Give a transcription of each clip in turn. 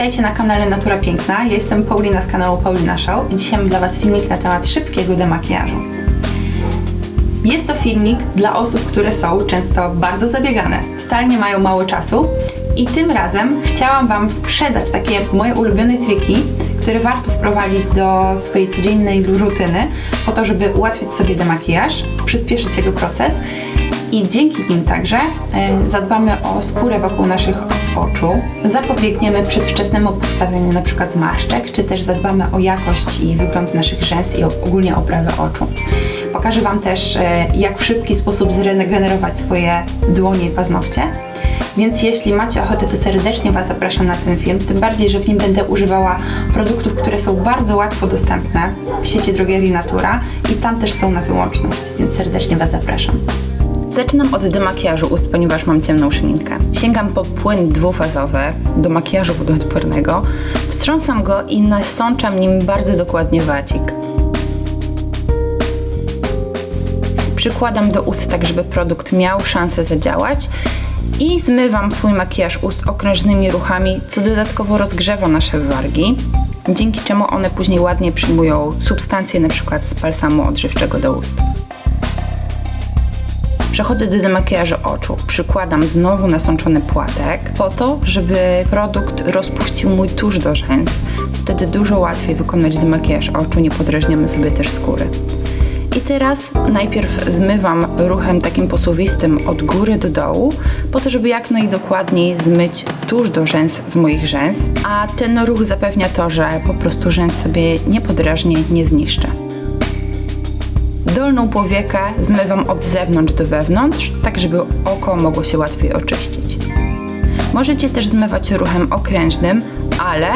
Witajcie na kanale Natura Piękna. Ja jestem Paulina z kanału Paulina Show i dzisiaj mam dla Was filmik na temat szybkiego demakijażu. Jest to filmik dla osób, które są często bardzo zabiegane, totalnie mają mało czasu i tym razem chciałam Wam sprzedać takie moje ulubione triki, które warto wprowadzić do swojej codziennej rutyny po to, żeby ułatwić sobie demakijaż, przyspieszyć jego proces i dzięki nim także zadbamy o skórę wokół naszych oczu, zapobiegniemy przedwczesnemu powstawianiu np. zmarszczek, czy też zadbamy o jakość i wygląd naszych rzęs i ogólnie oprawę oczu. Pokażę Wam też, e, jak w szybki sposób zregenerować swoje dłonie i paznokcie. Więc jeśli macie ochotę, to serdecznie Was zapraszam na ten film, tym bardziej, że w nim będę używała produktów, które są bardzo łatwo dostępne w sieci drogerii Natura i tam też są na wyłączność, więc serdecznie Was zapraszam. Zaczynam od demakijażu ust, ponieważ mam ciemną szminkę. Sięgam po płyn dwufazowy do makijażu wodoodpornego, wstrząsam go i nasączam nim bardzo dokładnie wacik. Przykładam do ust tak, żeby produkt miał szansę zadziałać i zmywam swój makijaż ust okrężnymi ruchami, co dodatkowo rozgrzewa nasze wargi, dzięki czemu one później ładnie przyjmują substancje np. z balsamu odżywczego do ust. Przechodzę do demakijażu oczu. Przykładam znowu nasączony płatek po to, żeby produkt rozpuścił mój tusz do rzęs. Wtedy dużo łatwiej wykonać demakijaż oczu, nie podrażniamy sobie też skóry. I teraz najpierw zmywam ruchem takim posuwistym od góry do dołu, po to, żeby jak najdokładniej zmyć tuż do rzęs z moich rzęs, a ten ruch zapewnia to, że po prostu rzęs sobie nie podrażnie, nie zniszczę. Dolną powiekę zmywam od zewnątrz do wewnątrz, tak żeby oko mogło się łatwiej oczyścić. Możecie też zmywać ruchem okrężnym, ale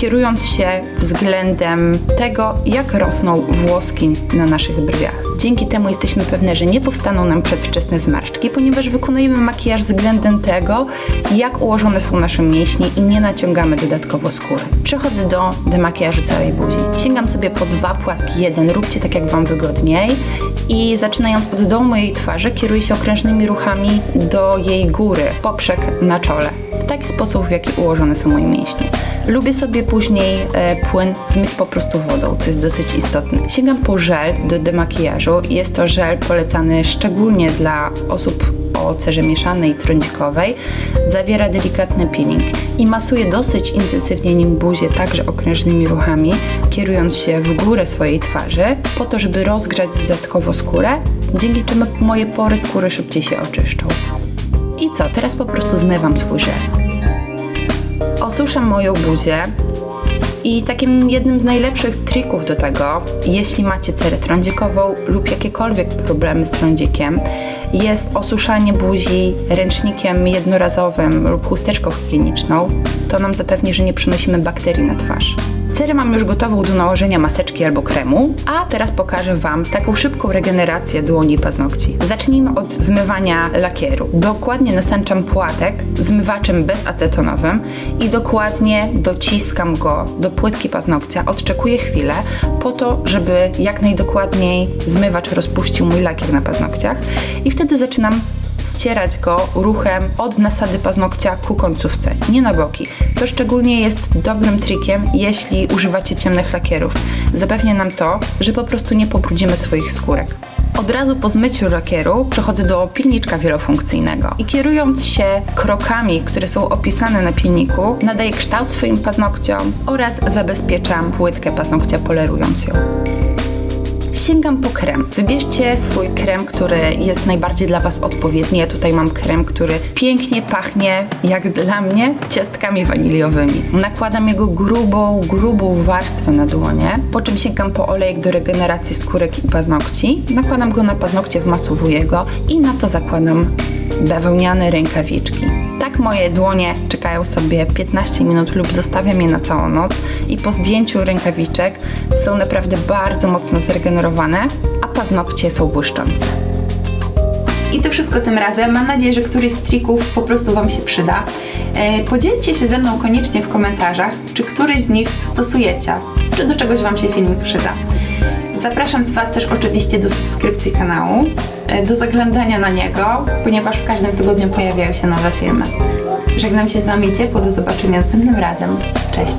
kierując się względem tego, jak rosną włoski na naszych brwiach. Dzięki temu jesteśmy pewne, że nie powstaną nam przedwczesne zmarszczki, ponieważ wykonujemy makijaż względem tego, jak ułożone są nasze mięśnie i nie naciągamy dodatkowo skóry. Przechodzę do demakijażu całej buzi. Sięgam sobie po dwa płatki, jeden, róbcie tak jak Wam wygodniej i zaczynając od dołu mojej twarzy, kieruję się okrężnymi ruchami do jej góry, poprzek na czole. W taki sposób, w jaki ułożone są moje mięśnie. Lubię sobie później e, płyn zmyć po prostu wodą, co jest dosyć istotne. Sięgam po żel do demakijażu. Jest to żel polecany szczególnie dla osób o cerze mieszanej i trądzikowej. Zawiera delikatny peeling i masuje dosyć intensywnie nim buzię, także okrężnymi ruchami, kierując się w górę swojej twarzy, po to, żeby rozgrzać dodatkowo skórę, dzięki czemu moje pory skóry szybciej się oczyszczą. I co? Teraz po prostu zmywam swój żel. Osuszam moją buzię i takim jednym z najlepszych trików do tego, jeśli macie cerę trądzikową lub jakiekolwiek problemy z trądzikiem, jest osuszanie buzi ręcznikiem jednorazowym lub chusteczką higieniczną. To nam zapewni, że nie przynosimy bakterii na twarz. Cerę mam już gotową do nałożenia maseczki albo kremu, a teraz pokażę Wam taką szybką regenerację dłoni i paznokci. Zacznijmy od zmywania lakieru. Dokładnie nasęczam płatek zmywaczem bezacetonowym i dokładnie dociskam go do płytki paznokcia, odczekuję chwilę po to, żeby jak najdokładniej zmywacz rozpuścił mój lakier na paznokciach i wtedy zaczynam ścierać go ruchem od nasady paznokcia ku końcówce, nie na boki. To szczególnie jest dobrym trikiem, jeśli używacie ciemnych lakierów. Zapewnia nam to, że po prostu nie pobrudzimy swoich skórek. Od razu po zmyciu lakieru przechodzę do pilniczka wielofunkcyjnego i kierując się krokami, które są opisane na pilniku, nadaję kształt swoim paznokciom oraz zabezpieczam płytkę paznokcia polerując ją sięgam po krem. Wybierzcie swój krem, który jest najbardziej dla Was odpowiedni. Ja tutaj mam krem, który pięknie pachnie, jak dla mnie, ciastkami waniliowymi. Nakładam jego grubą, grubą warstwę na dłonie, po czym sięgam po olejek do regeneracji skórek i paznokci. Nakładam go na paznokcie, wmasowuję go i na to zakładam bawełniane rękawiczki. Tak moje dłonie czekają sobie 15 minut lub zostawiam je na całą noc i po zdjęciu rękawiczek są naprawdę bardzo mocno zregenerowane, a paznokcie są błyszczące. I to wszystko tym razem. Mam nadzieję, że któryś z trików po prostu Wam się przyda. E, podzielcie się ze mną koniecznie w komentarzach, czy któryś z nich stosujecie, czy do czegoś Wam się filmik przyda. Zapraszam Was też oczywiście do subskrypcji kanału, e, do zaglądania na niego, ponieważ w każdym tygodniu pojawiają się nowe filmy. Żegnam się z Wami ciepło, do zobaczenia następnym razem. Cześć!